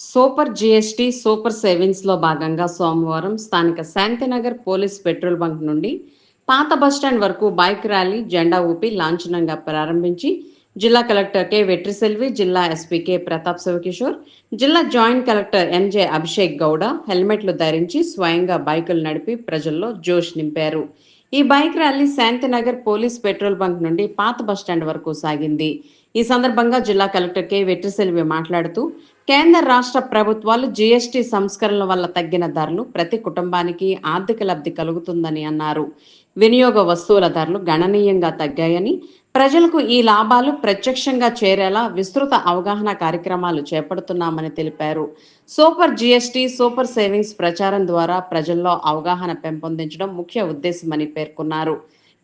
Super GST super సేవింగ్స్లో భాగంగా సోమవారం స్థానిక శాంతినగర్ పోలీస్ పెట్రోల్ బంక్ నుండి పాత బస్టాండ్ వరకు బైక్ ర్యాలీ జెండా ఊపి లాంఛనంగా ప్రారంభించి జిల్లా కలెక్టర్ కె. వెట్రిసెల్వి జిల్లా ఎస్పీ కె. ప్రతాప్ శివకిషోర్ జిల్లా joint collector M J Abhishek Gowda హెల్మెట్లు ధరించి స్వయంగా బైకులు నడిపి ప్రజల్లో జోష్ నింపారు. ఈ bike rally Shanthinagar police petrol bunk నుండి పాత బస్టాండ్ వరకు సాగింది. ఈ సందర్భంగా జిల్లా కలెక్టర్ కె. వెట్రిసెల్వి మాట్లాడుతూ కేంద్ర రాష్ట్ర ప్రభుత్వాలు జీఎస్టీ సంస్కరణల వల్ల తగ్గిన ధరలు ప్రతి కుటుంబానికి ఆర్థిక లబ్ధి కలుగుతుందని అన్నారు. వినియోగ వస్తువుల ధరలు గణనీయంగా తగ్గాయని ప్రజలకు ఈ లాభాలు ప్రత్యక్షంగా చేరేలా విస్తృత అవగాహన కార్యక్రమాలు చేపడుతున్నామని తెలిపారు. సూపర్ జీఎస్టీ సూపర్ సేవింగ్స్ ప్రచారం ద్వారా ప్రజల్లో అవగాహన పెంపొందించడం ముఖ్య ఉద్దేశమని పేర్కొన్నారు.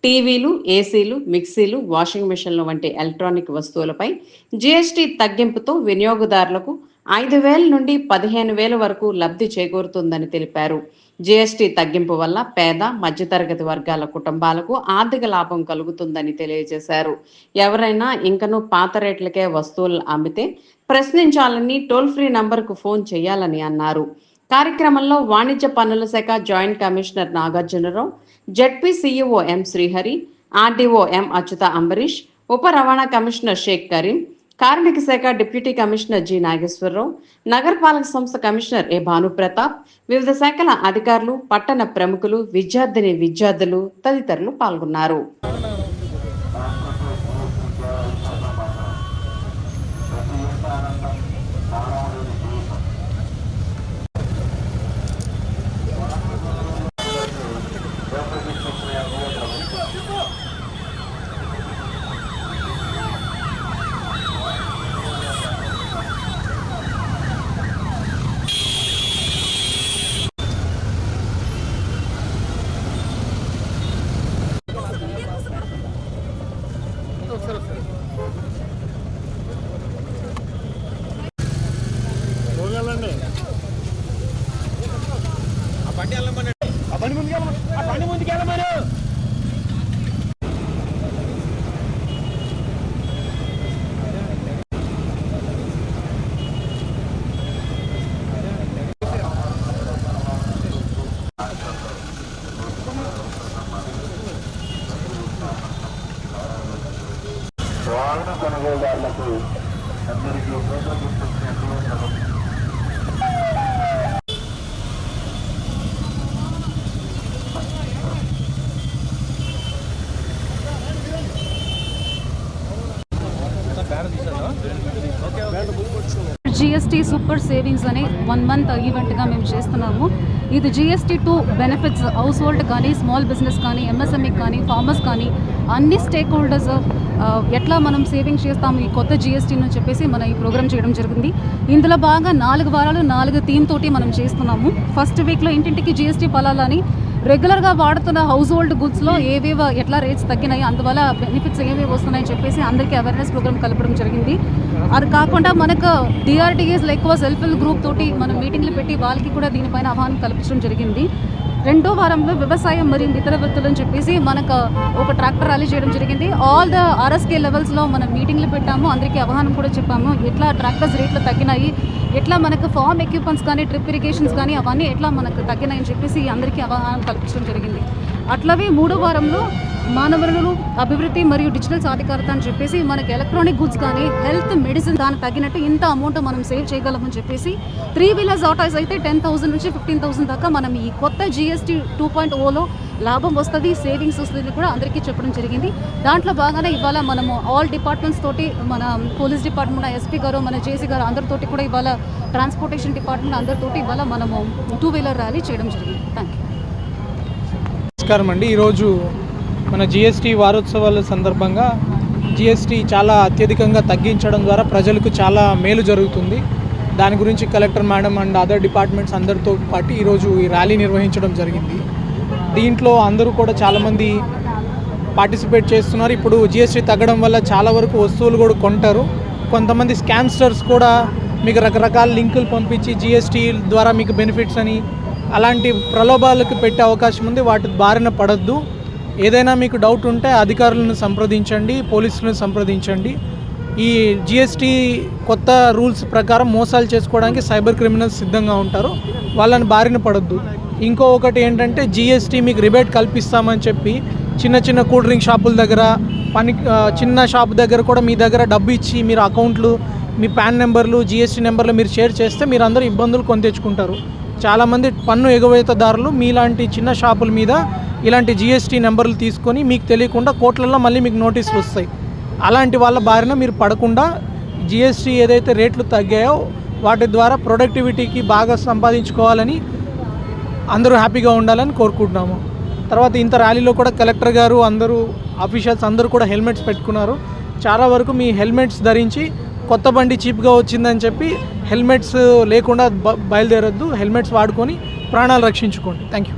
టీవీలు ఏసీలు మిక్సీలు వాషింగ్ మిషన్లు వంటి ఎలక్ట్రానిక్ వస్తువులపై జీఎస్టీ తగ్గింపుతో వినియోగదారులకు ఐదు వేల నుండి పదిహేను వేల వరకు లబ్ధి చేకూరుతుందని తెలిపారు. జీఎస్టీ తగ్గింపు వల్ల పేద మధ్యతరగతి వర్గాల కుటుంబాలకు ఆర్థిక లాభం కలుగుతుందని తెలియజేశారు. ఎవరైనా ఇంకనూ పాత రేట్లకే వస్తువులు అమ్మితే ప్రశ్నించాలని టోల్ ఫ్రీ నంబర్కు ఫోన్ చేయాలని అన్నారు. కార్యక్రమంలో వాణిజ్య పన్నుల శాఖ joint commissioner Nagarjunarao ZP CEO M Srihari RDO M Achyuta Ambareesh ఉప రవాణా కమిషనర్ షేక్ కరీం కార్మిక శాఖ డిప్యూటీ కమిషనర్ జి. నాగేశ్వరరావు నగరపాలక సంస్థ కమిషనర్ ఏ భానుప్రతాప్ వివిధ శాఖల అధికారులు పట్టణ ప్రముఖులు విద్యార్థిని విద్యార్థులు తదితరులు పాల్గొన్నారు. కొనుగోలుదారులకు అందరికీ జిఎస్టీ సూపర్ సేవింగ్స్ అనే వన్ మంత్ ఈవెంట్గా మేము చేస్తున్నాము. ఇది GST two benefits house hold కానీ స్మాల్ బిజినెస్ కానీ ఎంఎస్ఎంఈ కానీ ఫార్మర్స్ కానీ అన్ని స్టేక్ హోల్డర్స్ ఎట్లా మనం సేవింగ్ చేస్తాము? ఈ కొత్త జిఎస్టీ అని చెప్పేసి మన ఈ ప్రోగ్రామ్ చేయడం జరిగింది. ఇందులో బాగా నాలుగు వారాలు నాలుగు థీమ్ తోటి మనం చేస్తున్నాము. ఫస్ట్ వీక్లో ఇంటింటికి జిఎస్టీ పలాలని. రెగ్యులర్గా వాడుతున్న హౌస్ హోల్డ్ గుడ్స్లో ఏవేవో ఎట్లా రేట్స్ తగ్గినాయి అందువల్ల బెనిఫిట్స్ ఏమేమి వస్తున్నాయని చెప్పేసి అందరికీ అవేర్నెస్ ప్రోగ్రామ్ కలపడం జరిగింది. అది కాకుండా మనకు డిఆర్టీఎస్ ఎక్కువ సెల్ఫ్ హెల్ప్ గ్రూప్ తోటి మనం మీటింగ్లు పెట్టి వాళ్ళకి కూడా దీనిపైన ఆహ్వానం కల్పించడం జరిగింది. రెండో వారంలో వ్యవసాయం మరియు ఇతర వృత్తులు అని చెప్పేసి మనకు ఒక ట్రాక్టర్ ర్యాలీ చేయడం జరిగింది. ఆల్ ద ఆర్ఎస్కే లెవెల్స్లో మనం మీటింగ్లు పెట్టాము. అందరికీ అవగాహన కూడా చెప్పాము. ఎట్లా ట్రాక్టర్స్ రేట్లు తగ్గినాయి? ఎట్లా మనకు ఫార్మ్ ఎక్విప్మెంట్స్ కానీ ట్రిప్ ఇరిగేషన్స్ కానీ అవన్నీ ఎట్లా మనకు తగ్గినాయని చెప్పేసి అందరికీ అవగాహన కల్పించడం జరిగింది. అట్లవే మూడో వారంలో మానవ వనరులు అభివృద్ధి మరియు డిజిటల్ సాధికారత అని చెప్పేసి మనకి ఎలక్ట్రానిక్ గుడ్స్ కానీ హెల్త్ మెడిసిన్ దానికి తగినట్టు ఇంత అమౌంట్ మనం సేవ్ చేయగలమని చెప్పేసి త్రీ వీలర్స్ ఆటోస్ అయితే టెన్ థౌసండ్ నుంచి ఫిఫ్టీన్ థౌసండ్ దాకా మనం ఈ కొత్త జిఎస్టీ టూ పాయింట్ ఓలో లాభం వస్తుంది సేవింగ్స్ వస్తుంది కూడా అందరికీ చెప్పడం జరిగింది. దాంట్లో బాగానే ఇవాళ మనము ఆల్ డిపార్ట్మెంట్స్ తోటి మన పోలీస్ డిపార్ట్మెంట్ ఎస్పీ గారు మన జేసీ గారు అందరితోటి కూడా ఇవాళ ట్రాన్స్పోర్టేషన్ డిపార్ట్మెంట్ అందరితోటి ఇవాళ మనము టూ వీలర్ ర్యాలీ చేయడం జరిగింది. థ్యాంక్ యూ నమస్కారం అండి. ఈరోజు మన జిఎస్టీ వారోత్సవాల సందర్భంగా జిఎస్టీ చాలా అత్యధికంగా తగ్గించడం ద్వారా ప్రజలకు చాలా మేలు జరుగుతుంది. దాని గురించి collector madam and other departments అందరితో పాటు ఈరోజు ఈ ర్యాలీ నిర్వహించడం జరిగింది. దీంట్లో అందరూ కూడా చాలామంది పార్టిసిపేట్ చేస్తున్నారు. ఇప్పుడు జిఎస్టీ తగ్గడం వల్ల చాలా వరకు వస్తువులు కూడా కొంటారు. కొంతమంది స్కామ్స్టర్స్ కూడా మీకు రకరకాల లింకులు పంపించి జిఎస్టీ ద్వారా మీకు బెనిఫిట్స్ అని అలాంటి ప్రలోభాలకు పెట్టే అవకాశం ఉంది. వాటి బారిన పడద్దు. ఏదైనా మీకు డౌట్ ఉంటే అధికారులను సంప్రదించండి పోలీసులను సంప్రదించండి. ఈ జిఎస్టీ కొత్త రూల్స్ ప్రకారం మోసాలు చేసుకోవడానికి సైబర్ క్రిమినల్స్ సిద్ధంగా ఉంటారు. వాళ్ళని బారిన పడొద్దు. ఇంకో ఒకటి ఏంటంటే జిఎస్టీ మీకు రిబేట్ కల్పిస్తామని చెప్పి చిన్న చిన్న కూల్ డ్రింక్ షాపుల దగ్గర పని చిన్న షాప్ దగ్గర కూడా మీ దగ్గర డబ్బు ఇచ్చి మీరు అకౌంట్లు మీ పాన్ నెంబర్లు జిఎస్టీ నెంబర్లు మీరు షేర్ చేస్తే మీరు అందరూ ఇబ్బందులు కొని తెచ్చుకుంటారు. చాలామంది పన్ను ఎగవేతదారులు మీలాంటి చిన్న షాపుల మీద ఇలాంటి జిఎస్టీ నెంబర్లు తీసుకొని మీకు తెలియకుండా కోట్లలో మళ్ళీ మీకు నోటీసులు వస్తాయి. అలాంటి వాళ్ళ బారిన మీరు పడకుండా జిఎస్టీ ఏదైతే రేట్లు తగ్గాయో వాటి ద్వారా ప్రొడక్టివిటీకి బాగా సంపాదించుకోవాలని అందరూ హ్యాపీగా ఉండాలని కోరుకుంటున్నాము. తర్వాత ఇంత ర్యాలీలో కూడా కలెక్టర్ గారు అందరూ ఆఫీషియల్స్ అందరూ కూడా హెల్మెట్స్ పెట్టుకున్నారు. చాలా వరకు మీ హెల్మెట్స్ ధరించి కొత్త బండి చీప్గా వచ్చిందని చెప్పి హెల్మెట్స్ లేకుండా బ- బయలుదేరొద్దు. హెల్మెట్స్ వాడుకొని ప్రాణాలు రక్షించుకోండి. Thank you